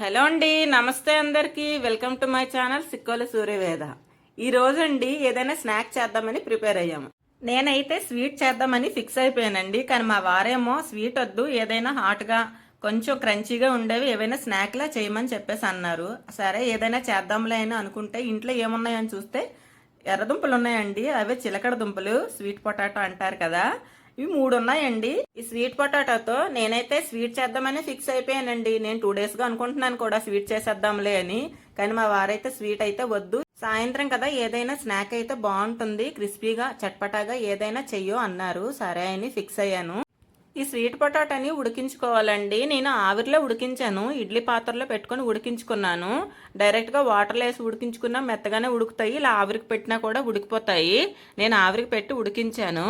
Hello అండి నమస్తే అందరికీ. Welcome to my channel Sikkola Suryaveda. ఈ రోజు అండి ఏదైనా స్నాక్ చేద్దామని ప్రిపేర్ అయ్యాము. నేనైతే స్వీట్ చేద్దామని ఫిక్స్ అయిపోయానండి కానీ మా వారేమో స్వీట్ వద్దు ఏదైనా హాట్గా కొంచెం క్రంచీగా ఉండేవి ఏవైనా స్నాక్లా చేయమని చెప్పేసి అన్నారు. సరే ఏదైనా చేద్దాంలే అని అనుకుంటే ఇంట్లో ఏమున్నాయని చూస్తే ఎర్రదుంపలు ఉన్నాయండి అవే చిలకడ దుంపలు స్వీట్ పొటాటో అంటారు కదా. ఇవి మూడు ఉన్నాయండి ఈ స్వీట్ పొటాటోతో నేనైతే స్వీట్ చేద్దామని ఫిక్స్ అయిపోయానండి. నేను టూ డేస్గా అనుకుంటున్నాను కూడా స్వీట్ చేసేద్దాంలే అని. కానీ మా వారైతే స్వీట్ అయితే వద్దు. సాయంత్రం కదా ఏదైనా స్నాక్ అయితే బాగుంటుంది. క్రిస్పీగా చట్పటాగా ఏదైనా చెయ్యో అన్నారు. సరే అని ఫిక్స్ అయ్యాను. ఈ స్వీట్ పొటాటోని ఉడికించుకోవాలండి. నేను ఆవిరిలో ఉడికించాను. ఇడ్లీ పాత్రలో పెట్టుకొని ఉడికించుకున్నాను. డైరెక్ట్గా వాటర్లో వేసి ఉడికించుకున్నా మెత్తగానే ఉడుకుతాయి. ఇలా ఆవిరికి పెట్టినా కూడా ఉడికిపోతాయి. నేను ఆవిరికి పెట్టి ఉడికించాను.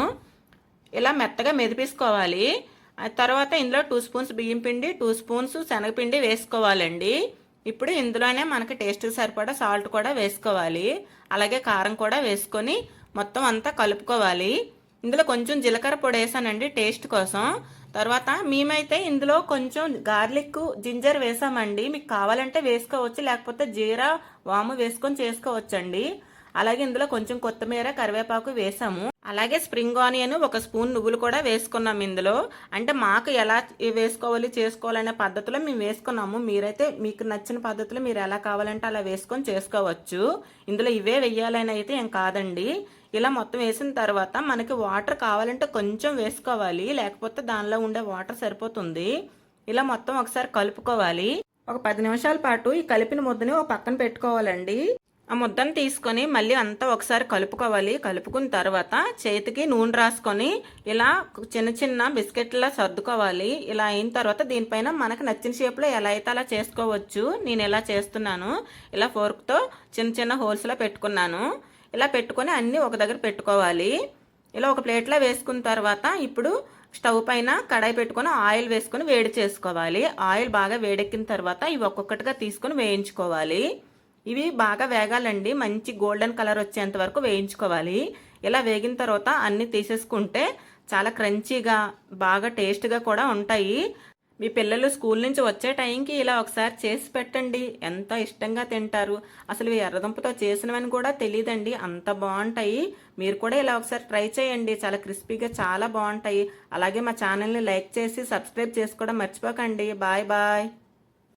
ఇలా మెత్తగా మెదిపేసుకోవాలి. ఆ తర్వాత ఇందులో టూ స్పూన్స్ బియ్యం పిండి టూ స్పూన్స్ శనగపిండి వేసుకోవాలండి. ఇప్పుడు ఇందులోనే మనకి టేస్ట్ సరిపడా సాల్ట్ కూడా వేసుకోవాలి. అలాగే కారం కూడా వేసుకొని మొత్తం అంతా కలుపుకోవాలి. ఇందులో కొంచెం జీలకర్ర పొడి వేసానండి టేస్ట్ కోసం. తర్వాత మేమైతే ఇందులో కొంచెం గార్లిక్ జింజర్ వేసామండి. మీకు కావాలంటే వేసుకోవచ్చు లేకపోతే జీరా వాము వేసుకొని చేసుకోవచ్చండి. అలాగే ఇందులో కొంచెం కొత్తిమీర కరివేపాకు వేసాము. అలాగే స్ప్రింగ్ ఆనియన్ ఒక స్పూన్ నువ్వులు కూడా వేసుకున్నాం ఇందులో. అంటే మాకు ఎలా వేసుకోవాలి చేసుకోవాలనే పద్ధతిలో మేము వేసుకున్నాము. మీరైతే మీకు నచ్చిన పద్ధతిలో మీరు ఎలా కావాలంటే అలా వేసుకొని చేసుకోవచ్చు. ఇందులో ఇవే వెయ్యాలని అయితే ఏం కాదండి. ఇలా మొత్తం వేసిన తర్వాత మనకి వాటర్ కావాలంటే కొంచెం వేసుకోవాలి. లేకపోతే దానిలో ఉండే వాటర్ సరిపోతుంది. ఇలా మొత్తం ఒకసారి కలుపుకోవాలి. ఒక పది నిమిషాల పాటు ఈ కలిపిన ముద్దని ఒక పక్కన పెట్టుకోవాలండి. ఆ ముద్దను తీసుకొని మళ్ళీ అంతా ఒకసారి కలుపుకోవాలి. కలుపుకున్న తర్వాత చేతికి నూనె రాసుకొని ఇలా చిన్న చిన్న బిస్కెట్లా సర్దుకోవాలి. ఇలా అయిన తర్వాత దీనిపైన మనకు నచ్చిన షేప్లో ఎలా అయితే అలా చేసుకోవచ్చు నేను ఎలా చేస్తున్నాను. ఇలా ఫోర్క్తో చిన్న చిన్న హోల్స్లో పెట్టుకున్నాను. ఇలా పెట్టుకొని అన్నీ ఒక దగ్గర పెట్టుకోవాలి. ఇలా ఒక ప్లేట్లో వేసుకున్న తర్వాత ఇప్పుడు స్టవ్ పైన కడాయి పెట్టుకొని ఆయిల్ వేసుకొని వేడి చేసుకోవాలి. ఆయిల్ బాగా వేడెక్కిన తర్వాత ఇవి ఒక్కొక్కటిగా తీసుకొని వేయించుకోవాలి. ఇవి బాగా వేగాలండి. మంచి గోల్డెన్ కలర్ వచ్చేంత వరకు వేయించుకోవాలి. ఇలా వేగిన తర్వాత అన్ని తీసేసుకుంటే చాలా క్రంచీగా బాగా టేస్ట్గా కూడా ఉంటాయి. మీ పిల్లలు స్కూల్ నుంచి వచ్చే టైంకి ఇలా ఒకసారి చేసి పెట్టండి. ఎంత ఇష్టంగా తింటారు. అసలు ఎర్రదుంపతో చేసినవని కూడా తెలియదండి అంత బాగుంటాయి. మీరు కూడా ఇలా ఒకసారి ట్రై చేయండి. చాలా క్రిస్పీగా చాలా బాగుంటాయి. అలాగే మా ఛానల్ని లైక్ చేసి సబ్స్క్రైబ్ చేసుకోవడం మర్చిపోకండి. Bye bye.